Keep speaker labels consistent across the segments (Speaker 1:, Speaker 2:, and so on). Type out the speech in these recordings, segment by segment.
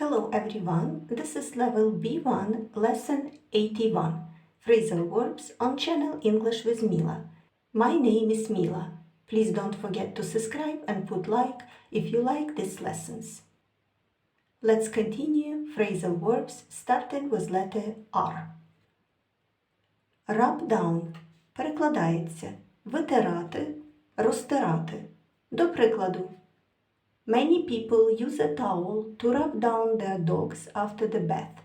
Speaker 1: Hello everyone, this is level B1, lesson 81, phrasal verbs on channel English with Mila. My name is Mila. Please don't forget to subscribe and put like if you like these lessons. Let's continue phrasal verbs starting with letter R. Rub down перекладається витирати, розтирати. До прикладу, Many people use a towel to rub down their dogs after the bath.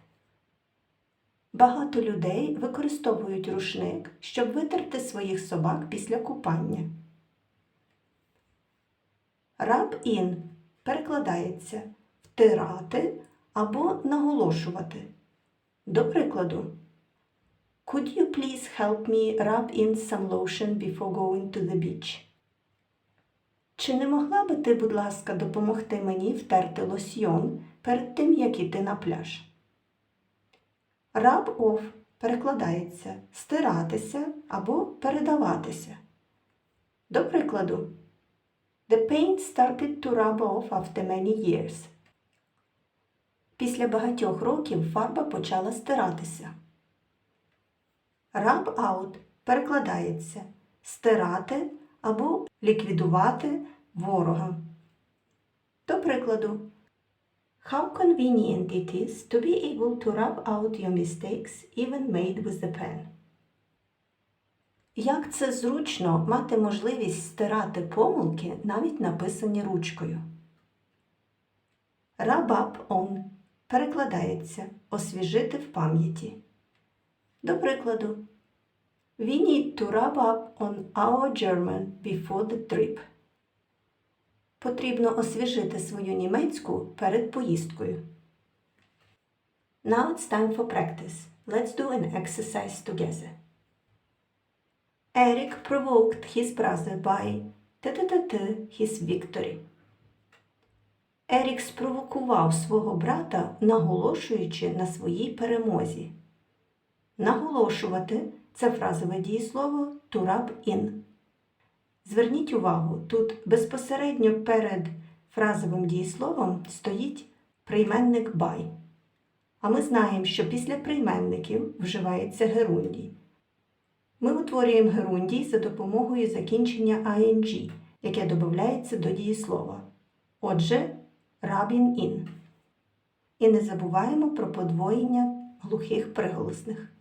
Speaker 1: Багато людей використовують рушник, щоб витерти своїх собак після купання. Rub in перекладається втирати або наголошувати. До прикладу, Could you please help me rub in some lotion before going to the beach? Чи не могла би ти, будь ласка, допомогти мені втерти лосьйон перед тим, як іти на пляж? Rub off перекладається стиратися або передаватися. До прикладу, The paint started to rub off after many years. Після багатьох років фарба почала стиратися. Rub out перекладається стирати або ліквідувати ворога. До прикладу, How convenient it is to be able to rub out your mistakes even made with the pen. Як це зручно мати можливість стирати помилки, навіть написані ручкою. Rub up on перекладається освіжити в пам'яті. До прикладу, We need to rub up on our German before the trip. Потрібно освіжити свою німецьку перед поїздкою. Now it's time for practice. Let's do an exercise together. Eric provoked his brother by t-t-t-t his victory. Ерік спровокував свого брата, наголошуючи на своїй перемозі. Наголошувати це фразове дієслово to rub in. Зверніть увагу, тут безпосередньо перед фразовим дієсловом стоїть прийменник by. А ми знаємо, що після прийменників вживається герундій. Ми утворюємо герундій за допомогою закінчення ing, яке додається до дієслова. Отже, rubbing in. І не забуваємо про подвоєння глухих приголосних.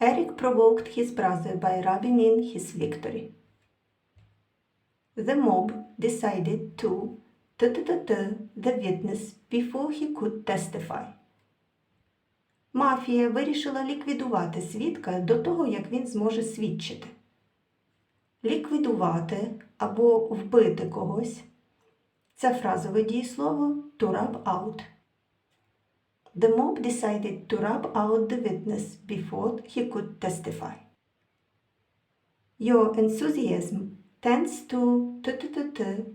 Speaker 1: Eric provoked his brother by rubbing in his victory. The mob decided to the witness before he could testify. Мафія вирішила ліквідувати свідка до того, як він зможе свідчити. Ліквідувати або вбити когось це фразове дієслово to rub out. The mob decided to rub out the witness before he could testify. Your enthusiasm tends to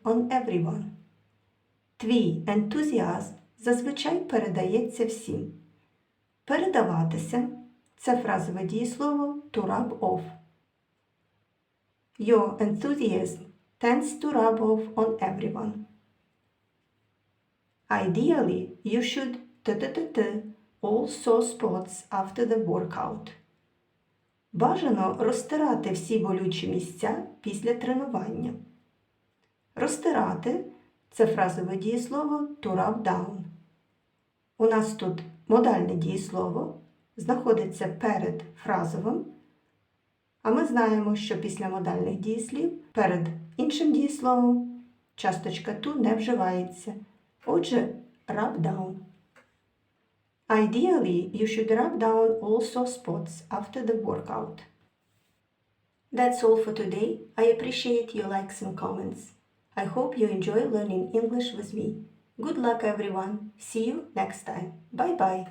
Speaker 1: on everyone. Твій ентузіазм зазвичай передається всім. Передаватися це фразове дієслово to rub off. Your enthusiasm tends to rub off on everyone. Ideally, you should t-t-t-t all sore spots after the workout. Бажано розтирати всі болючі місця після тренування. Розтирати це фразове дієслово to rub down. У нас тут модальне дієслово знаходиться перед фразовим, а ми знаємо, що після модальних дієслів перед іншим дієсловом часточка to не вживається. Отже, rub down. Ideally, you should rub down all sore spots after the workout. That's all for today. I appreciate your likes and comments. I hope you enjoy learning English with me. Good luck, everyone. See you next time. Bye bye.